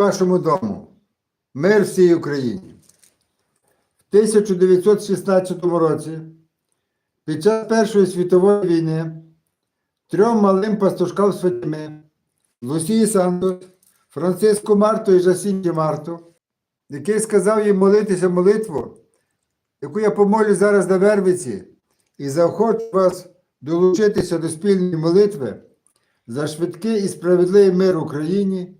вашому дому. Мир всій Україні. В 1916 році, під час Першої світової війни, трьом малим пастушкам Фатіми, Лусії Сантос, Франциску Марту і Жасінті Марту, який сказав їм молитися молитву, яку я помолю зараз на Вервиці, і заохочу вас долучитися до спільної молитви за швидкий і справедливий мир Україні,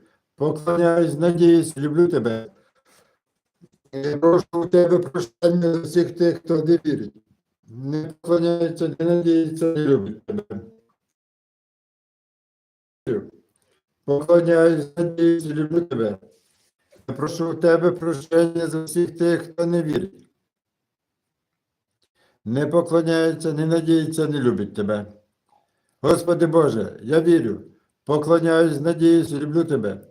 поклоняюсь, надіюсь, люблю Тебе. Я прошу у Тебе прощення за всіх тих, хто не вірить. Не поклоняється, не надіється, не любить Тебе. Поклоняюсь, надіюсь, люблю Тебе. Я прошу у Тебе прощення за всіх тих, хто не вірить. Не поклоняється, не надіється, не любить Тебе. Господи Боже, я вірю, поклоняюсь, надіюсь, люблю Тебе.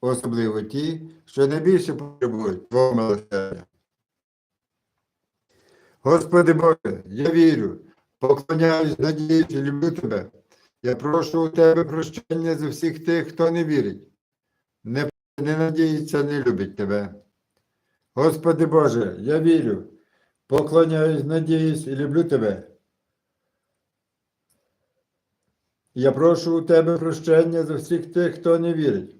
особливо ті, що найбільше потребують Твого милосердя. Господи Боже, я вірю, поклоняюсь, надіюсь і люблю Тебе. Я прошу у Тебе прощення за всіх тих, хто не вірить, не, не надіється, не любить Тебе. Господи Боже, я вірю, поклоняюсь, надіюсь і люблю Тебе. Я прошу у Тебе прощення за всіх тих, хто не вірить.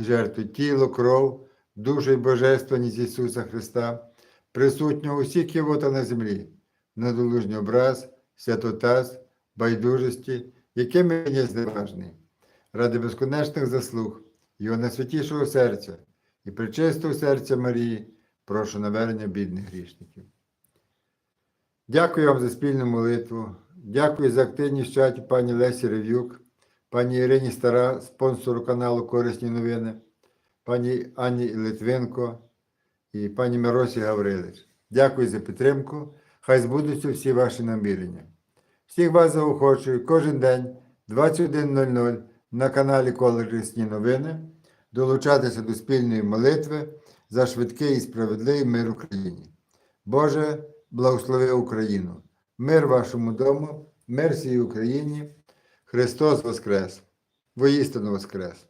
і жертву тіло, кров, душу і божественність Ісуса Христа, присутнього усіх кивота на землі, надолужній образ, святотаз, байдужості, якими є зневажний, ради безконечних заслуг, Його найсвятішого серця і причистого серця Марії, прошу навернення бідних грішників. Дякую вам за спільну молитву. Дякую за активність чаті пані Лесі Рев'юк, пані Ірині Стара, спонсору каналу Корисні новини, пані Ані Литвинко і пані Миросі Гаврилич. Дякую за підтримку. Хай збудуться всі ваші намірення. Всіх вас заохочую кожен день 21.00 на каналі Корисні новини долучатися до спільної молитви за швидкий і справедливий мир Україні. Боже, благослови Україну! Мир вашому дому, мир всій Україні. Христос Воскрес! Воістину Воскрес!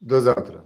До завтра!